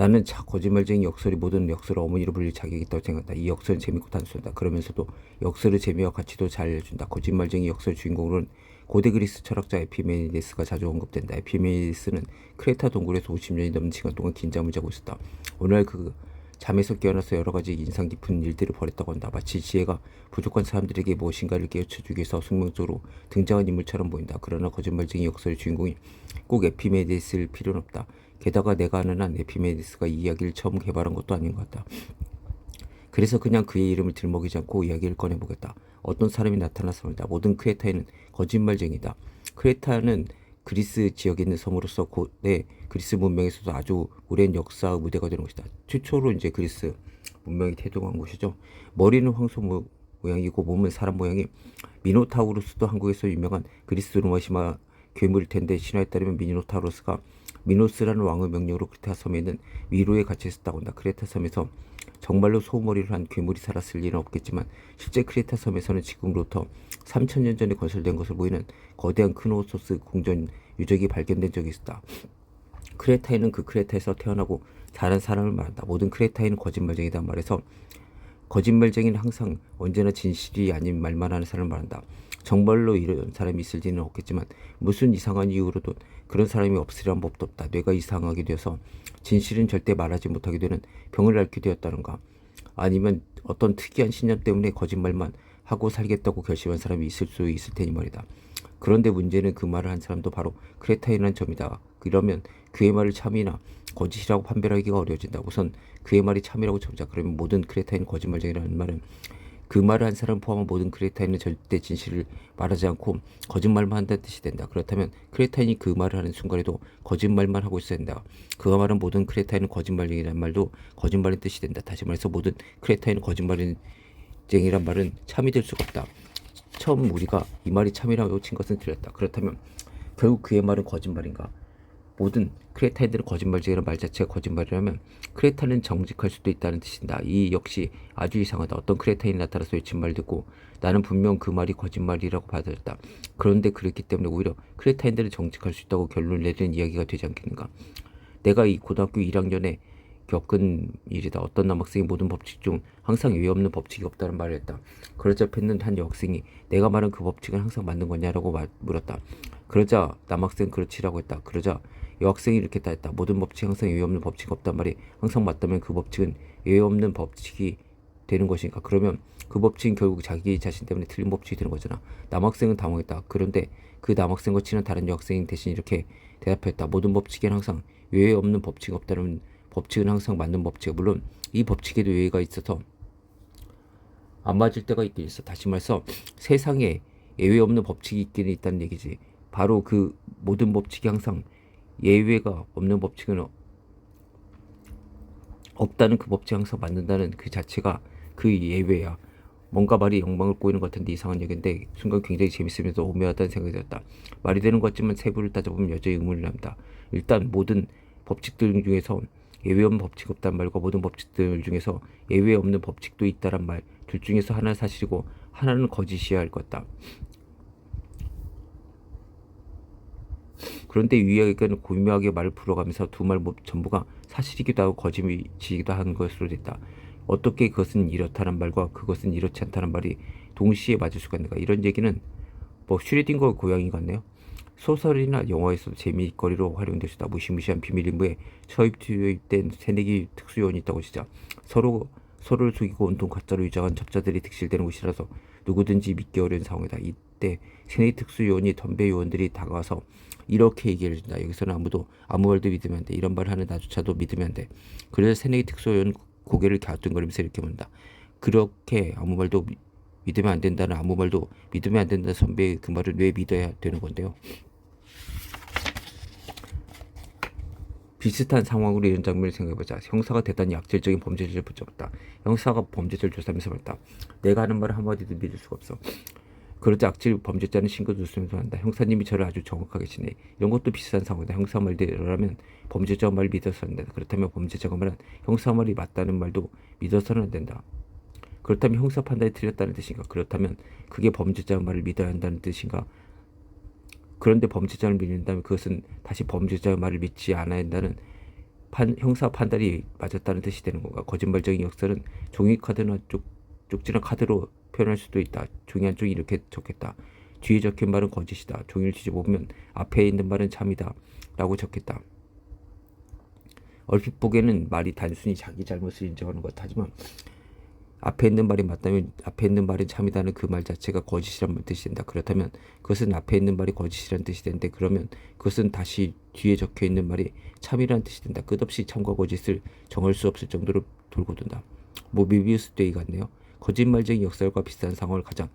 나는 자 거짓말쟁이 역설이 모든 역설을 어머니로 불릴 자격이 있다고 생각한다. 이 역설은 재밌고 단순하다. 그러면서도 역설의 재미와 가치도 잘 알려준다. 거짓말쟁이 역설 주인공으로는 고대 그리스 철학자 에피메니데스가 자주 언급된다. 에피메니데스는 크레타 동굴에서 50년이 넘는 시간 동안 긴 잠을 자고 있었다. 오늘 그 잠에서 깨어나서 여러 가지 인상 깊은 일들을 벌였다고 한다. 마치 지혜가 부족한 사람들에게 무엇인가를 깨우쳐주기 위해서 숙명적으로 등장한 인물처럼 보인다. 그러나 거짓말쟁이 역설의 주인공이 꼭 에피메니데스일 필요는 없다. 게다가 내가 아는 한 에피메니데스가 이 이야기를 처음 개발한 것도 아닌 것 같다. 그래서 그냥 그의 이름을 들먹이지 않고 이야기를 꺼내보겠다. 어떤 사람이 나타나서 말다. 모든 크레타에는 거짓말쟁이다. 크레타는 그리스 지역에 있는 섬으로서 고대 그리스 문명에서도 아주 오랜 역사 무대가 되는 것이다. 최초로 이제 그리스 문명이 태동한 곳이죠. 머리는 황소 모- 모양이고 몸은 사람 모양이 미노타우루스도 한국에서 유명한 그리스 로마 신화 괴물일 텐데 신화에 따르면 미노타우루스가 미노스라는 왕의 명령으로 크레타 섬에 있는 위로에 갇혀 있었다고 한다. 크레타 섬에서 정말로 소머리를 한 괴물이 살았을 리는 없겠지만 실제 크레타 섬에서는 지금으로부터 3천년 전에 건설된 것으로 보이는 거대한 크노소스 궁전 유적이 발견된 적이 있었다. 크레타인은 그 크레타에서 태어나고 자란 사람을 말한다. 모든 크레타인은 거짓말쟁이다 말해서 거짓말쟁이는 항상 언제나 진실이 아닌 말만 하는 사람을 말한다. 정말로 이런 사람이 있을 리는 없겠지만 무슨 이상한 이유로도 그런 사람이 없으리란 법도 없다. 뇌가 이상하게 되어서 진실은 절대 말하지 못하게 되는 병을 앓게 되었다는가. 아니면 어떤 특이한 신념 때문에 거짓말만 하고 살겠다고 결심한 사람이 있을 수 있을 테니 말이다. 그런데 문제는 그 말을 한 사람도 바로 크레타인이라는 점이다. 그러면 그의 말을 참이나 거짓이라고 판별하기가 어려워진다. 우선 그의 말이 참이라고 쳐보자. 그러면 모든 크레타인 거짓말쟁이라는 말은 그 말을 한 사람 포함한 모든 크레타인은 절대 진실을 말하지 않고 거짓말만 한다는 뜻이 된다. 그렇다면 크레타인이 그 말을 하는 순간에도 거짓말만 하고 있어야 된다. 그가 말한 모든 크레타인은 거짓말쟁이라는 말도 거짓말의 뜻이 된다. 다시 말해서 모든 크레타인은 거짓말쟁이란 말은 참이 될 수가 없다. 처음 우리가 이 말이 참이라고 친 것은 틀렸다. 그렇다면 결국 그의 말은 거짓말인가? 모든 크레타인들은 거짓말쟁이라는 말 자체가 거짓말이라면 크레타는 정직할 수도 있다는 뜻인다. 이 역시 아주 이상하다. 어떤 크레타인이 나타나서 외친 말 듣고 나는 분명 그 말이 거짓말이라고 받아들였다. 그런데 그랬기 때문에 오히려 크레타인들은 정직할 수 있다고 결론을 내리는 이야기가 되지 않겠는가? 내가 이 고등학교 1학년에 겪은 일이다. 어떤 남학생이 모든 법칙 중 항상 예외 없는 법칙이 없다는 말을 했다. 그러자 뱉는 한 여학생이 내가 말한 그 법칙은 항상 맞는 거냐라고 말- 물었다. 그러자 남학생 그렇지라고 했다. 그러자 여학생이 이렇게 따했다. 모든 법칙 항상 예외 없는 법칙이 없단 말이 항상 맞다면 그 법칙은 예외 없는 법칙이 되는 것인가? 그러면 그 법칙은 결국 자기 자신 때문에 틀린 법칙이 되는 거잖아. 남학생은 당황했다. 그런데 그 남학생과 친한 다른 여학생 대신 이렇게 대답했다. 모든 법칙에는 항상 예외 없는 법칙이 없다는 법칙은 항상 맞는 법칙이야. 물론 이 법칙에도 예외가 있어서 안 맞을 때가 있긴 있어. 다시 말해서 세상에 예외 없는 법칙이 있기는 있다는 얘기지. 바로 그 모든 법칙이 항상 예외가 없는 법칙은 어- 없다는 그 법칙이 항상 맞는다는 그 자체가 그 예외야. 뭔가 말이 영광을 꼬이는 것 같은데 이상한 얘기인데 순간 굉장히 재밌으면서 오묘하다는 생각이 들었다. 말이 되는 것 같지만 세부를 따져보면 여전히 의문이 남다. 일단 모든 법칙들 중에서 예외 없는 법칙 없단 말과 모든 법칙들 중에서 예외 없는 법칙도 있다란 말 둘 중에서 하나는 사실이고 하나는 거짓이어야 할것 같다. 그런데 이 이야기는 고묘하게 말을 풀어가면서 두 말 전부가 사실이기도 하고 거짓이기도 한 것으로 됐다. 어떻게 그것은 이렇다는 말과 그것은 이렇지 않다는 말이 동시에 맞을 수가 있는가? 이런 얘기는 뭐 슈레딩거 고양이 같네요. 소설이나 영화에서도 재미거리로 활용될 수 있다. 무시무시한 비밀 인물에 처입 투입된 새내기 특수요원이 있다고 진짜 서로 서로를 속이고 온통 가짜로 유장한 접자들이 득실되는 곳이라서 누구든지 믿기 어려운 상황이다. 이때 새내기 특수요원이 덤배 요원들이 다가와서 이렇게 얘기를 해준다. 여기서는 아무도 아무 말도 믿으면 안 돼. 이런 말을 하는 나조차도 믿으면 안 돼. 그래서 새내기 특수요원 고개를 갸우뚱거리면서 이렇게 묻는다. 그렇게 아무 말도 미- 믿으면 안 된다는 아무 말도 믿으면 안 된다는 선배의 그 말을 왜 믿어야 되는 건데요. 비슷한 상황으로 이런 장면을 생각해보자. 형사가 대단히 약질적인 범죄자를 붙잡았다. 형사가 범죄자를 조사하면서 말했다. 내가 하는 말을 한마디도 믿을 수가 없어. 그러자 악질 범죄자는 신고를 웃으면서 한다. 형사님이 저를 아주 정확하게 치네. 이런 것도 비슷한 상황이다. 형사 말대로라면 범죄자 말을 믿어서 안 된다. 그렇다면 범죄자가 말한 형사 말이 맞다는 말도 믿어서는 안 된다. 그렇다면 형사 판단이 틀렸다는 뜻인가? 그렇다면 그게 범죄자 말을 믿어야 한다는 뜻인가? 그런데 범죄자를 믿는다면 그것은 다시 범죄자의 말을 믿지 않아야 한다는 판, 형사 판단이 맞았다는 뜻이 되는 건가? 거짓말적인 역설은 종이 카드나 쪽, 쪽지나 카드로 표현할 수도 있다. 종이 한쪽이 이렇게 적겠다. 뒤에 적힌 말은 거짓이다. 종이를 뒤집어보면 앞에 있는 말은 참이다. 라고 적겠다. 얼핏 보기에는 말이 단순히 자기 잘못을 인정하는 것 하지만 앞에 있는 말이 맞다면 앞에 있는 말이 참이다는 그 말 자체가 거짓이란 뜻이 된다. 그렇다면 그것은 앞에 있는 말이 거짓이란 뜻이 되는데 그러면 그것은 다시 뒤에 적혀 있는 말이 참이라는 뜻이 된다. 끝없이 참과 거짓을 정할 수 없을 정도로 돌고 돈다. 뭐 미비우스 데이 같네요. 거짓말쟁이 역설과 비슷한 상황을 가장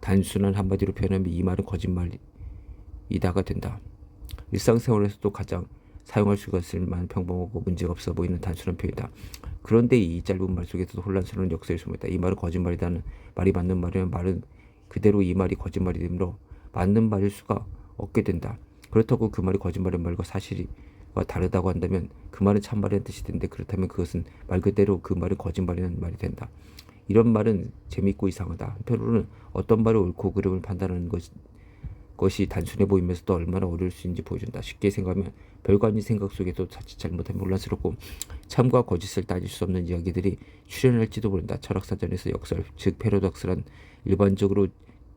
단순한 한마디로 표현하면 이 말은 거짓말이다가 된다. 일상생활에서도 가장 사용할 수가 있을 만한 평범하고 문제가 없어 보이는 단순한 표현이다. 그런데 이 짧은 말 속에서도 혼란스러운 역설이 숨어있다. 이 말은 거짓말이다는 말이 맞는 말이면 말은 그대로 이 말이 거짓말이 되므로 맞는 말일 수가 없게 된다. 그렇다고 그 말이 거짓말인 말과 사실과 다르다고 한다면 그 말은 참말이라는 뜻이 되는데 그렇다면 그것은 말 그대로 그 말은 거짓말이라는 말이 된다. 이런 말은 재밌고 이상하다. 한편으로는 어떤 말이 옳고 그름을 판단하는 것, 것이 단순해 보이면서도 얼마나 어려울 수 있는지 보여준다. 쉽게 생각하면 별거 아닌 생각 속에도 자칫 잘못하면 혼란스럽고 참과 거짓을 따질 수 없는 이야기들이 출현할지도 모른다. 철학사전에서 역설, 즉 패러독스란 일반적으로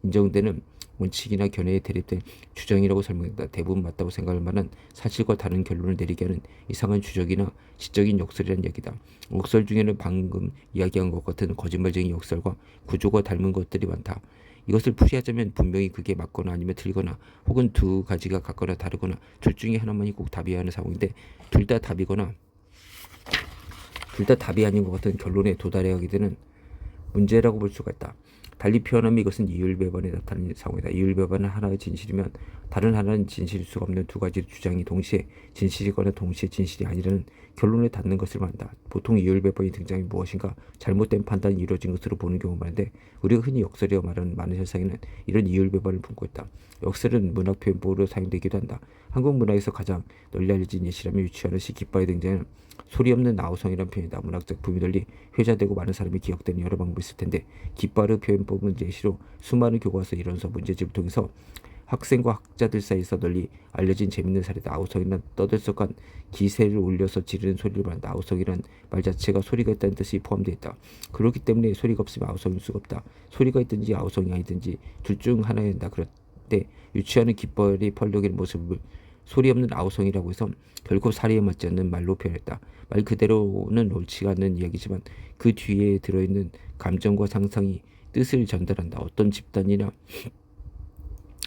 인정되는 원칙이나 견해에 대립된 주장이라고 설명한다. 대부분 맞다고 생각할 만한 사실과 다른 결론을 내리게 하는 이상한 주적이나 지적인 역설이라는 이야기다. 역설 중에는 방금 이야기한 것 같은 거짓말쟁이 역설과 구조가 닮은 것들이 많다. 이것을 풀이하자면 분명히 그게 맞거나 아니면 틀리거나 혹은 두 가지가 같거나 다르거나 둘 중에 하나만이 꼭 답이어야 하는 상황인데 둘 다 답이거나 둘 다 답이 아닌 것 같은 결론에 도달해야 하게 되는 문제라고 볼 수가 있다. 달리 표현하면 이것은 이율배반에 나타나는 상황이다. 이율배반은 하나의 진실이면 다른 하나는 진실일 수가 없는 두 가지 주장이 동시에 진실이거나 동시에 진실이 아니라는 결론에 닿는 것을 말한다. 보통 이율배반이 등장이 무엇인가 잘못된 판단이 이루어진 것으로 보는 경우가 많은데 우리가 흔히 역설이라 말하는 많은 현상에는 이런 이율배반을 품고 있다. 역설은 문학 표현법으로 사용되기도 한다. 한국 문화에서 가장 널리 알려진 예시라면 유치하는 시 깃발에 등장하는 소리 없는 나우성이라는 표현이다. 문학 작품이 널리 회자되고 많은 사람이 기억되는 여러 방법이 있을 텐데 깃발의 표현법은 예시로 수많은 교과서 이론서 문제집을 통해서 학생과 학자들 사이에서 널리 알려진 재밌는 사례다. 아우성이란 떠들썩한 기세를 올려서 지르는 소리를 말한다. 아우성이란 말 자체가 소리가 있다는 뜻이 포함되어 있다. 그렇기 때문에 소리가 없으면 아우성일 수가 없다. 소리가 있든지 아우성이 아니든지 둘 중 하나여야 한다. 그런데 유치하는 깃발이 펄럭이는 모습을 소리 없는 아우성이라고 해서 결코 사리에 맞지 않는 말로 표현했다. 말 그대로는 옳지가 않는 이야기지만 그 뒤에 들어있는 감정과 상상이 뜻을 전달한다. 어떤 집단이나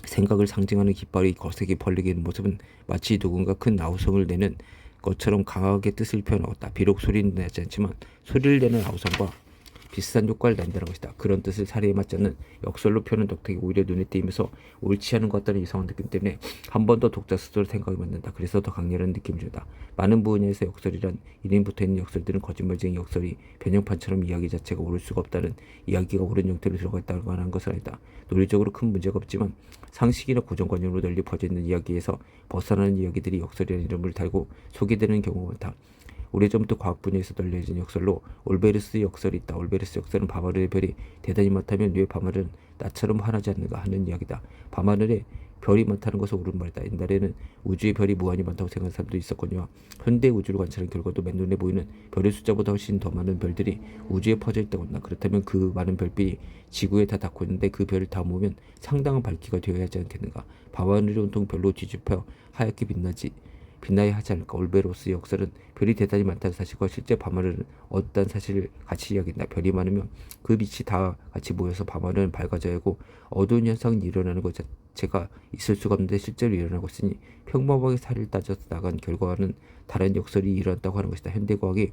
생각을 상징하는 깃발이 거세게 벌리기는 모습은 마치 누군가 큰 아우성을 내는 것처럼 강하게 뜻을 표현하였다. 비록 소리는 내지 않지만 소리를 내는 아우성과 비슷한 효과를 낸다는 것이다. 그런 뜻을 사례에 맞지 않는 역설로 표현한 독특이 오히려 눈에 띄면서 옳지 않은 것 같다는 이상한 느낌 때문에 한 번 더 독자 스스로 생각이 맞는다. 그래서 더 강렬한 느낌을 준다. 많은 분야에서 역설이란 이름 붙어 있는 역설들은 거짓말쟁이 역설이 변형판처럼 이야기 자체가 옳을 수가 없다는 이야기가 옳은 형태로 들어가 있다고 하는 것은 아니다. 논리적으로 큰 문제가 없지만 상식이나 고정관념으로 널리 퍼져 있는 이야기에서 벗어나는 이야기들이 역설이라는 이름을 달고 소개되는 경우가 많다. 오래전부터 과학 분야에서 알려진 역설로 올베르스 역설이 있다. 올베르스 역설은 밤하늘의 별이 대단히 많다면 왜 밤하늘은 나처럼 환하지 않는가 하는 이야기다. 밤하늘에 별이 많다는 것은 옳은 말이다. 옛날에는 우주의 별이 무한히 많다고 생각하는 사람도 있었거니와 현대 우주를 관찰한 결과도 맨눈에 보이는 별의 숫자보다 훨씬 더 많은 별들이 우주에 퍼져 있다고 한다. 그렇다면 그 많은 별빛이 지구에 다 닿고 있는데 그 별을 다 모으면 상당한 밝기가 되어야 하지 않겠는가. 밤하늘이 온통 별로 뒤집혀 하얗게 빛나지 빛나야 하지 않을까. 올베로스 역설은 별이 대단히 많다는 사실과 실제 밤하늘은 어떤 사실을 같이 이야기한다. 별이 많으면 그 빛이 다 같이 모여서 밤하늘은 밝아져야 하고 어두운 현상이 일어나는 것 자체가 있을 수가 없는데 실제로 일어나고 있으니 평범하게 사리를 따져서 나간 결과는 다른 역설이 일어났다고 하는 것이다. 현대과학이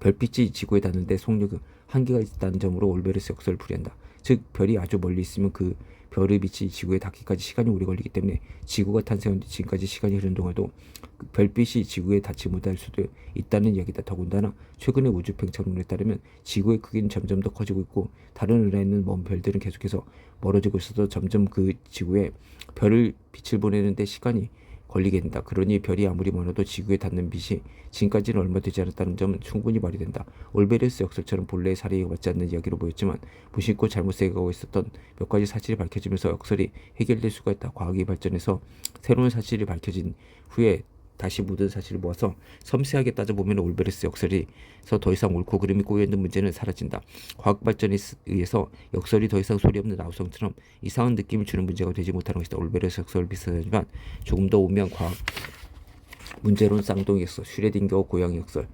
별빛이 지구에 닿는데 속력 한계가 있다는 점으로 올베르스 역설을 풀이한다. 즉 별이 아주 멀리 있으면 그 별의 빛이 지구에 닿기까지 시간이 오래 걸리기 때문에 지구가 탄생한 뒤 지금까지 시간이 흐른 동안도 그 별빛이 지구에 닿지 못할 수도 있다는 이야기다. 더군다나 최근의 우주 팽창론에 따르면 지구의 크기는 점점 더 커지고 있고 다른 은하에 있는 먼 별들은 계속해서 멀어지고 있어서 점점 그 지구에 별을 빛을 보내는데 시간이 걸리게 된다. 그러니 별이 아무리 많아도 지구에 닿는 빛이 지금까지는 얼마 되지 않았다는 점은 충분히 말이 된다. 올베르스 역설처럼 본래의 사례가 맞지 않는 이야기로 보였지만 무심코 잘못 생각하고 있었던 몇 가지 사실이 밝혀지면서 역설이 해결될 수가 있다. 과학이 발전해서 새로운 사실이 밝혀진 후에 다시 모든 사실을 모아서 섬세하게 따져보면 올베르스 역설에서 더 이상 옳고 그름이 꼬여있는 문제는 사라진다. 과학 발전에 의해서 역설이 더 이상 소리 없는 나우성처럼 이상한 느낌을 주는 문제가 되지 못하는 것이다. 올베르스 역설 비슷하지만 조금 더 오묘한 과학 문제론 쌍둥이 역설, 슈레딩거 고양이 역설,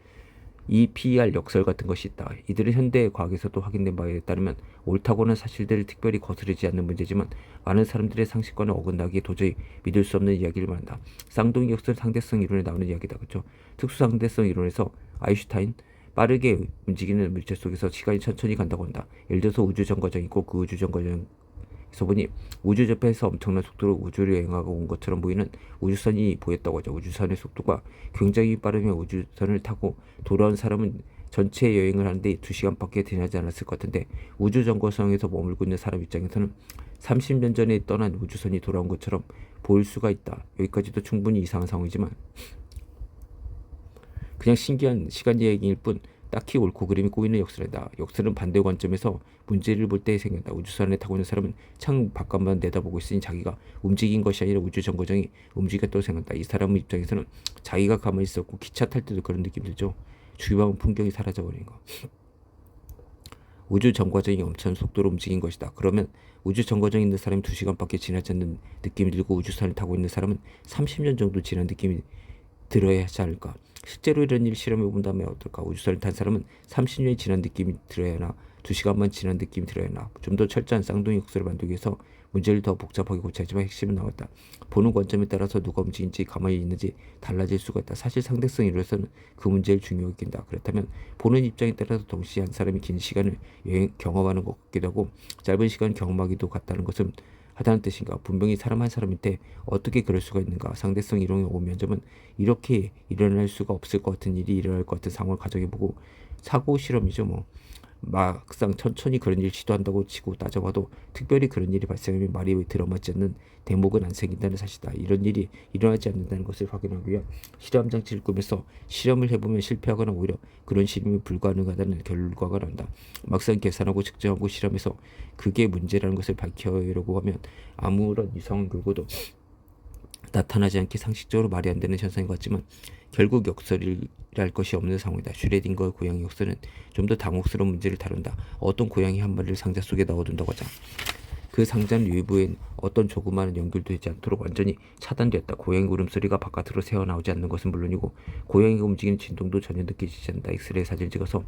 EPR 역설 같은 것이 있다. 이들은 현대 과학에서도 확인된 바에 따르면 옳다고는 사실들을 특별히 거스르지 않는 문제지만 많은 사람들의 상식과는 어긋나기에 도저히 믿을 수 없는 이야기를 말한다. 쌍둥이 역설 상대성 이론에 나오는 이야기다. 그렇죠? 특수 상대성 이론에서 아인슈타인 빠르게 움직이는 물체 속에서 시간이 천천히 간다고 한다. 예를 들어서 우주 정거장이 있고 그 우주 정거장 에서 보니 우주 접해에서 엄청난 속도로 우주를 여행하고 온 것처럼 보이는 우주선이 보였다고 하죠. 우주선의 속도가 굉장히 빠르면 우주선을 타고 돌아온 사람은 전체 여행을 하는데 2시간밖에 지나지 않았을 것 같은데 우주 정거성에서 머물고 있는 사람 입장에서는 30년 전에 떠난 우주선이 돌아온 것처럼 보일 수가 있다. 여기까지도 충분히 이상한 상황이지만 그냥 신기한 시간 여행일 뿐 딱히 옳고 그름이 꼬이는 역설이다. 역설은 반대 관점에서 문제를 볼 때 생긴다. 우주선에 타고 있는 사람은 창 바깥만 내다보고 있으니 자기가 움직인 것이 아니라 우주 정거장이 움직였다고 생각한다. 이 사람 입장에서는 자기가 가만히 있었고 기차 탈 때도 그런 느낌 들죠. 주변 풍경이 사라져버리는 거. 우주 정거장이 엄청 속도로 움직인 것이다. 그러면 우주 정거장에 있는 사람이 2시간밖에 지나지 않는 느낌이 들고 우주선을 타고 있는 사람은 30년 정도 지난 느낌이 들어야 하지 않을까. 실제로 이런 일 실험해 본다면 어떨까? 우주선을 탄 사람은 30년이 지난 느낌이 들어야 하나? 2시간만 지난 느낌이 들어야 하나? 좀 더 철저한 쌍둥이 역설을 만들기 위해서 문제를 더 복잡하게 고쳐야지만 핵심은 나왔다. 보는 관점에 따라서 누가 움직인지 가만히 있는지 달라질 수가 있다. 사실 상대성 이론에서는 그 문제를 중요하게 낀다. 그렇다면 보는 입장에 따라서 동시에 한 사람이 긴 시간을 여행, 경험하는 것 같기도 하고 짧은 시간 경험하기도 같다는 것은 하다는 뜻인가? 분명히 사람 한 사람인데 어떻게 그럴 수가 있는가? 상대성 이론의 오면 점은 이렇게 일어날 수가 없을 것 같은 일이 일어날 것 같은 상황을 가정해보고 사고 실험이죠 뭐. 막상 천천히 그런 일 시도한다고 치고 따져봐도 특별히 그런 일이 발생하면 말이 들어맞지 않는 대목은 안 생긴다는 사실이다. 이런 일이 일어나지 않는다는 것을 확인하기 위한 실험 장치를 꾸며서 실험을 해보면 실패하거나 오히려 그런 실험이 불가능하다는 결과가 나온다. 막상 계산하고 측정하고 실험해서 그게 문제라는 것을 밝혀내려고 하면 아무런 이상한 결과도 나타나지 않게 상식적으로 말이 안 되는 현상인 것 같지만 결국 역설이랄 것이 없는 상황이다. 슈레딩거의 고양이 역설은 좀 더 당혹스러운 문제를 다룬다. 어떤 고양이 한 마리를 상자 속에 넣어둔다고 하자. 그 상자는 외부엔 어떤 조그마한 연결되지 않도록 완전히 차단되었다. 고양이 울음소리가 바깥으로 새어나오지 않는 것은 물론이고 고양이가 움직이는 진동도 전혀 느껴지지 않는다. 엑스레이 사진을 찍어서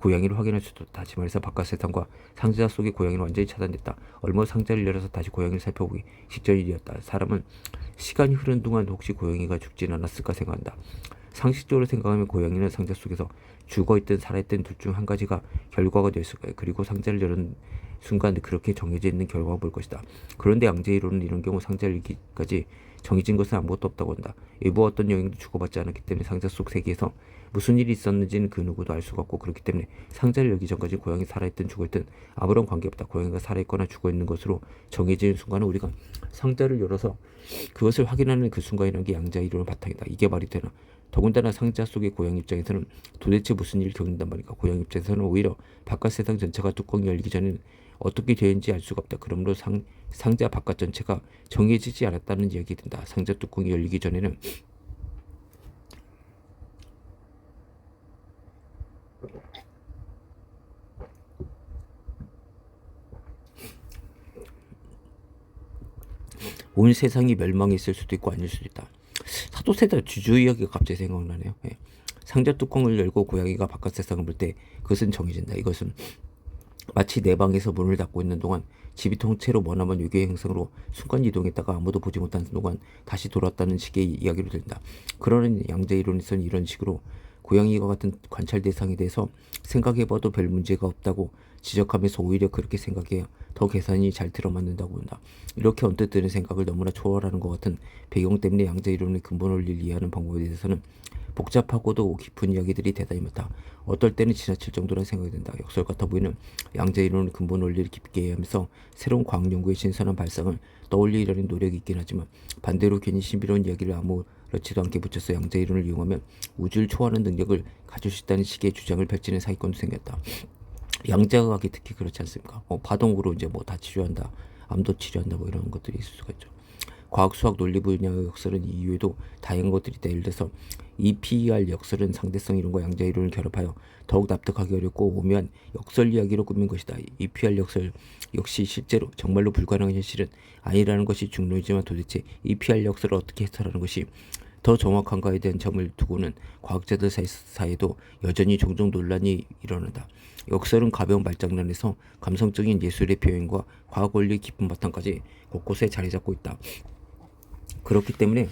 고양이를 확인할 수도 있다. 다시 말해서 바깥 세상과 상자 속의 고양이는 완전히 차단됐다. 얼마 상자를 열어서 다시 고양이를 살펴보기 직전 일이었다. 사람은 시간이 흐른 동안 혹시 고양이가 죽진 않았을까 생각한다. 상식적으로 생각하면 고양이는 상자 속에서 죽어있든 살아있든 둘 중 한 가지가 결과가 됐을 거예요. 그리고 상자를 열은 순간 그렇게 정해져 있는 결과가 볼 것이다. 그런데 양재이론은 이런 경우 상자를 열기까지 정해진 것은 아무것도 없다고 한다. 일부 어떤 여행도 주고받지 않았기 때문에 상자 속 세계에서 무슨 일이 있었는지는 그 누구도 알 수가 없고 그렇기 때문에 상자를 열기 전까지 고양이 살아있든 죽어있든 아무런 관계없다. 고양이가 살아있거나 죽어있는 것으로 정해지는 순간은 우리가 상자를 열어서 그것을 확인하는 그 순간이라는 게 양자 이론의 바탕이다. 이게 말이 되나? 더군다나 상자 속의 고양 입장에서는 도대체 무슨 일을 겪는단 말인가? 고양 입장에서는 오히려 바깥 세상 전체가 뚜껑이 열리기 전에는 어떻게 되는지 알 수가 없다. 그러므로 상, 상자 바깥 전체가 정해지지 않았다는 이야기 든다. 상자 뚜껑이 열리기 전에는 온 세상이 멸망했을 수도 있고 아닐 수도 있다. 사도세자 주주 이야기가 갑자기 생각나네요. 예. 상자 뚜껑을 열고 고양이가 바깥 세상을 볼 때 그것은 정해진다. 이것은 마치 내 방에서 문을 닫고 있는 동안 집이 통째로 머나먼 유괴 행성으로 순간 이동했다가 아무도 보지 못하는 동안 다시 돌아왔다는 식의 이야기를 들린다. 그러는 양자 이론에서는 이런 식으로 고양이와 같은 관찰 대상에 대해서 생각해봐도 별 문제가 없다고 지적하면서 오히려 그렇게 생각해야 더 계산이 잘 들어맞는다고 한다. 이렇게 언뜻 드는 생각을 너무나 초월하는 것 같은 배경 때문에 양자 이론의 근본 원리를 이해하는 방법에 대해서는 복잡하고도 깊은 이야기들이 대단히 많다. 어떨 때는 지나칠 정도라 생각이 든다. 역설 같아 보이는 양자 이론의 근본 원리를 깊게 이해하면서 새로운 과학 연구의 신선한 발상을 떠올리려는 노력이 있긴 하지만 반대로 괜히 신비로운 이야기를 아무렇지도 않게 붙여서 양자 이론을 이용하면 우주를 초월하는 능력을 가질 수 있다는 식의 주장을 펼치는 사기꾼도 생겼다. 양자학이 특히 그렇지 않습니까? 어, 파동으로 이제 뭐 다 치료한다, 암도 치료한다 뭐 이런 것들이 있을 수가 있죠. 과학, 수학, 논리 분야의 역설은 이외에도 다양한 것들이 있다. 예를 들어서 EPR 역설은 상대성 이론과 양자 이론을 결합하여 더욱 납득하기 어렵고 오묘한 역설 이야기로 꾸민 것이다. EPR 역설 역시 실제로 정말로 불가능한 현실은 아니라는 것이 중론이지만 도대체 EPR 역설을 어떻게 해설하는 것이 더 정확한가에 대한 점을 두고는 과학자들 사이- 사이에도 여전히 종종 논란이 일어난다. 역설은 가벼운 말장난에서 감성적인 예술의 표현과 과학 원리의 깊은 바탕까지 곳곳에 자리 잡고 있다. 그렇기 때문에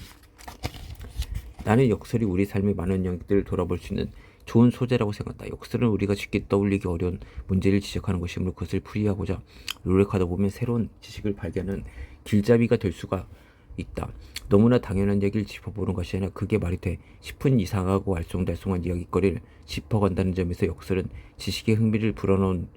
나는 역설이 우리 삶의 많은 영역들을 돌아볼 수 있는 좋은 소재라고 생각한다. 역설은 우리가 쉽게 떠올리기 어려운 문제를 지적하는 것이므로 그것을 풀이하고자 노력하다 보면 새로운 지식을 발견하는 길잡이가 될 수가 있다. 너무나 당연한 얘기를 짚어보는 것이 아니라 그게 말이 돼 싶은 이상하고 알쏭달쏭한 이야기거리를 짚어간다는 점에서 역설은 지식의 흥미를 불어넣은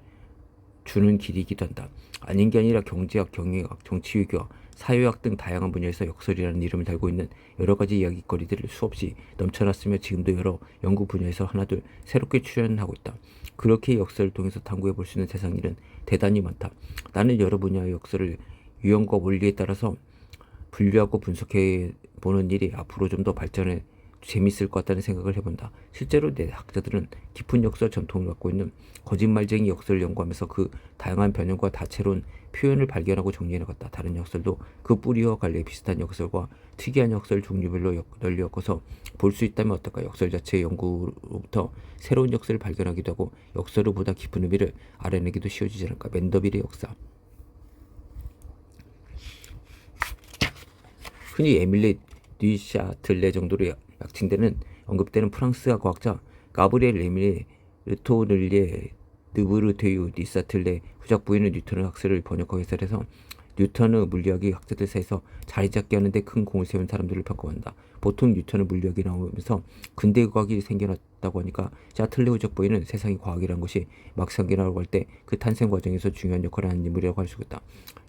주는 길이기도 한다. 아닌 게 아니라 경제학, 경영학, 정치외교학, 사회학 등 다양한 분야에서 역설이라는 이름을 달고 있는 여러 가지 이야기거리들을 수없이 넘쳐났으며 지금도 여러 연구 분야에서 하나둘 새롭게 출연하고 있다. 그렇게 역설을 통해서 탐구해 볼 수 있는 세상 일은 대단히 많다. 나는 여러 분야의 역설을 유형과 원리에 따라서 분류하고 분석해 보는 일이 앞으로 좀 더 발전해 재밌을 것 같다는 생각을 해본다. 실제로 내 학자들은 깊은 역사 전통을 갖고 있는 거짓말쟁이 역설을 연구하면서 그 다양한 변형과 다채로운 표현을 발견하고 정리해 나갔다. 다른 역설도 그 뿌리와 관련 비슷한 역설과 특이한 역설 종류별로 역- 널리 엮어서 볼 수 있다면 어떨까? 역설 자체의 연구로부터 새로운 역설을 발견하기도 하고 역설을 보다 깊은 의미를 알아내기도 쉬워지지 않을까? 맨더빌의 역사. 흔히 에밀레 뉘샤틀레 정도로 약칭되는 언급되는 프랑스가 과학자 가브리엘 에밀레 르토를리에 느브르테유 니사틀레 후작 부인은 뉴턴의 학설을 번역하고 해설해서 뉴턴의 물리학이 학자들 사이에서 자리 잡게 하는데 큰 공을 세운 사람들을 평가한다. 보통 뉴턴의 물리학이 나오면서 근대 과학이 생겨났다고 하니까 샤틀레 후작 부인은 세상의 과학이라는 것이 막 생겨나고 할 때 그 탄생 과정에서 중요한 역할을 하는 인물이라고 할 수 있다.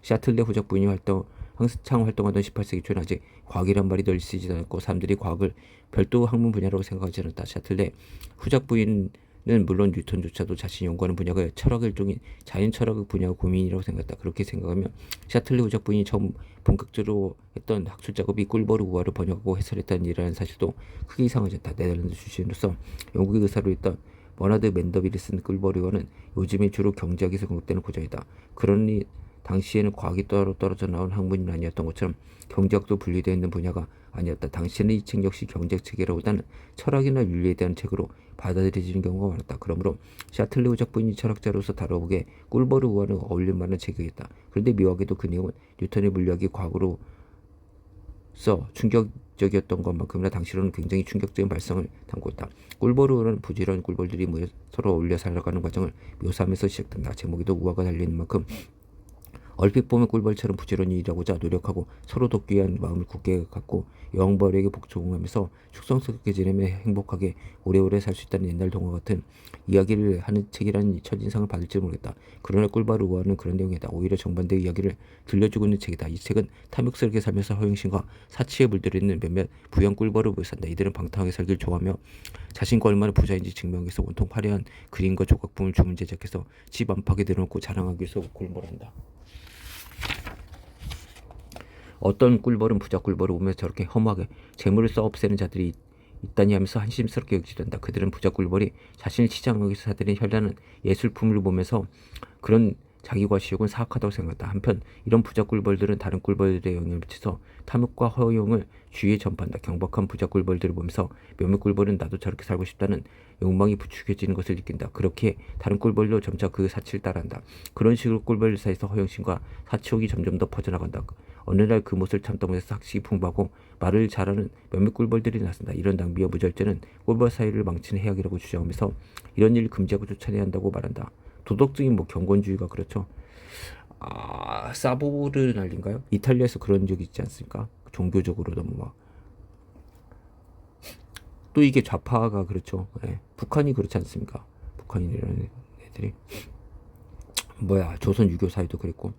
샤틀레 후작 부인이 활동 한창 활동하던 18세기 초는 아직 과학이란 말이 널리 쓰지도 않았고 사람들이 과학을 별도 학문 분야라고 생각하지 않았다. 샤틀레 후작 부인은 물론 뉴턴조차도 자신이 연구하는 분야가 철학의 일종인 자연 철학의 분야가 고민이라고 생각했다. 그렇게 생각하면 샤틀레 후작 부인이 처음 본격적으로 했던 학술 작업이 꿀버르 우화를 번역하고 해설했다는 일이라는 사실도 크게 이상하지 않다. 네덜란드 출신으로서 영국의 의사로 있던 버나드 맨더빌이 쓴 꿀버르 우화는 요즘에 주로 경제학에서 공급되는 고전이다. 그러니 당시에는 과학이 따로 떨어져 나온 학문이 아니었던 것처럼 경제학도 분리되어 있는 분야가 아니었다. 당시에는 이 책 역시 경제 책이라보다는 철학이나 윤리에 대한 책으로 받아들여지는 경우가 많았다. 그러므로 샤틀레 후작 부인이 철학자로서 다뤄보기에 꿀버르 우화는 어울릴 만한 책이겠다. 그런데 묘하게도 그 내용은 뉴턴의 물리학이 과거로 써 충격적이었던 것만큼이나 당시로는 굉장히 충격적인 발상을 담고 있다. 꿀벌은 부지런한 꿀벌들이 서로 어울려 살아가는 과정을 묘사하면서 시작된다. 제목에도 우화가 달리는 만큼 얼핏 보면 꿀벌처럼 부지런히 일하고자 노력하고 서로 돕기 위한 마음을 굳게 갖고 여왕벌에게 복종하면서 축성스럽게 지내며 행복하게 오래오래 살 수 있다는 옛날 동화 같은 이야기를 하는 책이라는 첫인상을 받을지 모르겠다. 그러나 꿀벌 우화는 그런 내용이다. 오히려 정반대의 이야기를 들려주고 있는 책이다. 이 책은 탐욕스럽게 살면서 허영심과 사치에 물들어 있는 몇몇 부양 꿀벌을 묘사한다. 이들은 방탕하게 살기를 좋아하며 자신과 얼마나 부자인지 증명하기 위해서 온통 화려한 그림과 조각품을 주문 제작해서 집 안팎에 내려놓고 자랑하기 위해서 골몰한다. 어떤 꿀벌은 부자 꿀벌을 보면서 저렇게 허무하게 재물을 써 없애는 자들이 있다니 하면서 한심스럽게 여기지된다. 그들은 부자 꿀벌이 치장하기 위해서 사들인 현란한 예술품을 보면서 그런 자기 과 시욕은 사악하다고 생각한다. 한편 이런 부자 꿀벌들은 다른 꿀벌들의 영향을 미쳐서 탐욕과 허용을 주위에 전파한다. 경박한 부자 꿀벌들을 보면서 몇몇 꿀벌은 나도 저렇게 살고 싶다는 욕망이 부추겨지는 것을 느낀다. 그렇게 다른 꿀벌도 점차 그 사치를 따라한다. 그런 식으로 꿀벌 사이에서 허영심과 사치욕이 점점 더 퍼져나간다. 어느 날그 못을 참다 못해서 학식이 풍부하고 말을 잘하는 몇몇 꿀벌들이 나선다. 이런 낭비와 무절제는 꿀벌 사이를 망치는 해악이라고 주장하면서 이런 일을 금지하고 쫓아내야 한다고 말한다. 도덕적인 뭐 경건주의가 그렇죠. 아 사보르 난리인가요? 이탈리아에서 그런 적이 있지 않습니까? 종교적으로 너무 막. 또 이게 좌파가 그렇죠. 예. 북한이 그렇지 않습니까? 북한이라는 애들이 뭐야 조선 유교 사회도 그랬고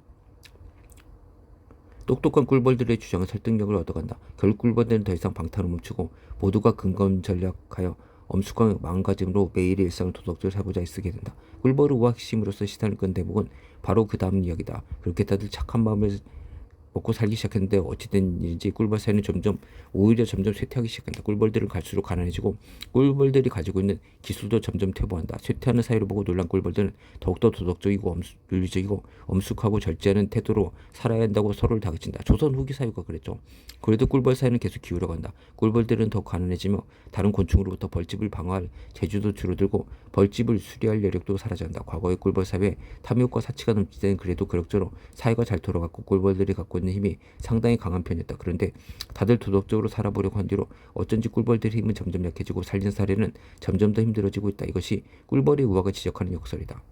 똑똑한 꿀벌들의 주장은 설득력을 얻어간다. 결국 꿀벌들은 더 이상 방탄을 멈추고 모두가 근검 전략하여 엄숙한 마음가짐으로 매일의 일상을 도덕적으로 살고자 애쓰게 된다. 꿀벌의 우악심으로서 시선을 끈 대목은 바로 그 다음 이야기다. 그렇게 다들 착한 마음을 먹고 살기 시작했는데 어찌된 일인지 꿀벌 사회는 점점 오히려 점점 쇠퇴하기 시작한다. 꿀벌들은 갈수록 가난해지고 꿀벌들이 가지고 있는 기술도 점점 퇴보한다. 쇠퇴하는 사회를 보고 놀란 꿀벌들은 더욱더 도덕적이고 엄수, 윤리적이고 엄숙하고 절제하는 태도로 살아야 한다고 서로를 다그친다. 조선 후기 사회가 그랬죠. 그래도 꿀벌 사회는 계속 기울어간다. 꿀벌들은 더 가난해지며 다른 곤충으로부터 벌집을 방어할 재주도 줄어들고 벌집을 수리할 여력도 사라져간다. 과거의 꿀벌 사회에 탐욕과 사치가 넘칠 때는 그래도 그럭저럭 사회가 잘 돌아갔고 꿀벌들이 갖고 있는 힘이 상당히 강한 편이었다. 그런데 다들 도덕적으로 살아보려고 한 뒤로 어쩐지 꿀벌들의 힘은 점점 약해지고 살린 사례는 점점 더 힘들어지고 있다. 이것이 꿀벌의 우화가 지적하는 역설이다.